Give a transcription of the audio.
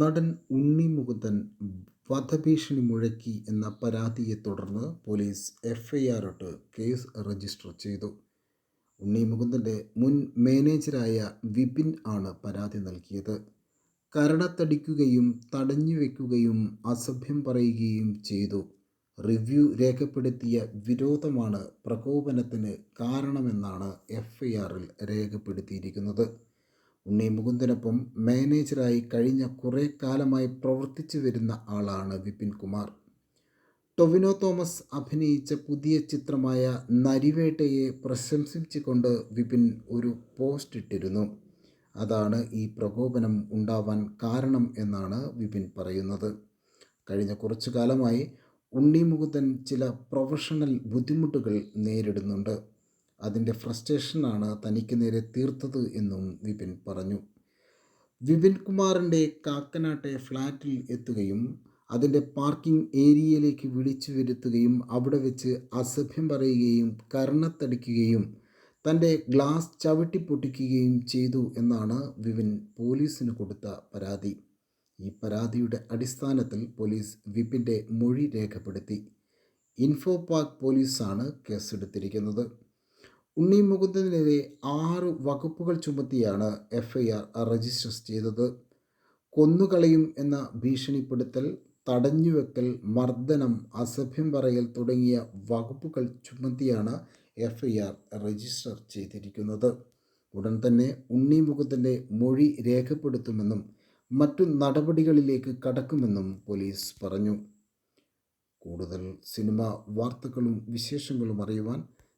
നടൻ ഉണ്ണി മുകുന്ദൻ വധഭീഷണി മുഴക്കി എന്ന പരാതിയെ തുടർന്ന് പോലീസ് എഫ്ഐആർ ഇട്ട് കേസ് രജിസ്റ്റർ ചെയ്തു. ഉണ്ണി മുകുന്ദന്റെ മുൻ മാനേജരായ വിപിൻ ആണ് പരാതി നൽകിയത്. കരടത്തടിക്കുകയും തടഞ്ഞു വെക്കുകയും അസഭ്യം പറയുകയും ചെയ്തു. റിവ്യൂ രേഖപ്പെടുത്തിയ വിരോധമാണ് പ്രകോപനത്തിന് കാരണമെന്നാണ് എഫ്ഐആറിൽ രേഖപ്പെടുത്തിയിരിക്കുന്നത്. ഉണ്ണി മുകുന്ദനൊപ്പം മാനേജറായി കഴിഞ്ഞ കുറേ കാലമായി പ്രവർത്തിച്ചു വരുന്ന ആളാണ് വിപിൻ കുമാർ. ടൊവിനോ തോമസ് അഭിനയിച്ച പുതിയ ചിത്രമായ നരിവേട്ടയെ പ്രശംസിച്ചുകൊണ്ട് വിപിൻ ഒരു പോസ്റ്റ് ഇട്ടിരുന്നു. അതാണ് ഈ പ്രകോപനം ഉണ്ടാവാൻ കാരണം എന്നാണ് വിപിൻ പറയുന്നത്. കഴിഞ്ഞ കുറച്ചു കാലമായി ഉണ്ണി മുകുന്ദൻ ചില പ്രൊഫഷണൽ ബുദ്ധിമുട്ടുകൾ നേരിടുന്നുണ്ട്. അതിന്റെ ഫ്രസ്ട്രേഷനാണ് തനിക്ക് നേരെ തീർത്തത് എന്നും വിപിൻ പറഞ്ഞു. വിപിൻ കുമാറിന്റെ കാക്കനാട്ടെ ഫ്ലാറ്റിൽ എത്തുകയും അതിന്റെ പാർക്കിംഗ് ഏരിയയിലേക്ക് വിളിച്ചു വരുത്തുകയും അവിടെ വെച്ച് അസഭ്യം പറയുകയും കർണത്തടിക്കുകയും തന്റെ ഗ്ലാസ് ചവിട്ടി പൊട്ടിക്കുകയും ചെയ്തു എന്നാണ് വിപിൻ പോലീസിന് കൊടുത്ത പരാതി. ഈ പരാതിയുടെ അടിസ്ഥാനത്തിൽ പോലീസ് വിപിന്റെ മൊഴി രേഖപ്പെടുത്തി. ഇൻഫോ പാർക്ക് പോലീസാണ് കേസെടുത്തിരിക്കുന്നത്. ഉണ്ണി മുകുന്ദനെതിരെ ആറ് വകുപ്പുകൾ ചുമത്തിയാണ് എഫ്ഐആർ രജിസ്റ്റർ ചെയ്തത്. കൊന്നുകളയും എന്ന ഭീഷണിപ്പെടുത്തൽ തടഞ്ഞുവെക്കൽ മർദ്ദനം അസഭ്യം പറയൽ തുടങ്ങിയ വകുപ്പുകൾ ചുമത്തിയാണ് എഫ്ഐആർ രജിസ്റ്റർ ചെയ്തിരിക്കുന്നത്. ഉടൻ തന്നെ ഉണ്ണി മുകുന്ദന്റെ മൊഴി രേഖപ്പെടുത്തുമെന്നും മറ്റു നടപടികളിലേക്ക് കടക്കുമെന്നും പോലീസ് പറഞ്ഞു. കൂടുതൽ സിനിമ വാർത്തകളും വിശേഷങ്ങളും അറിയുവാൻ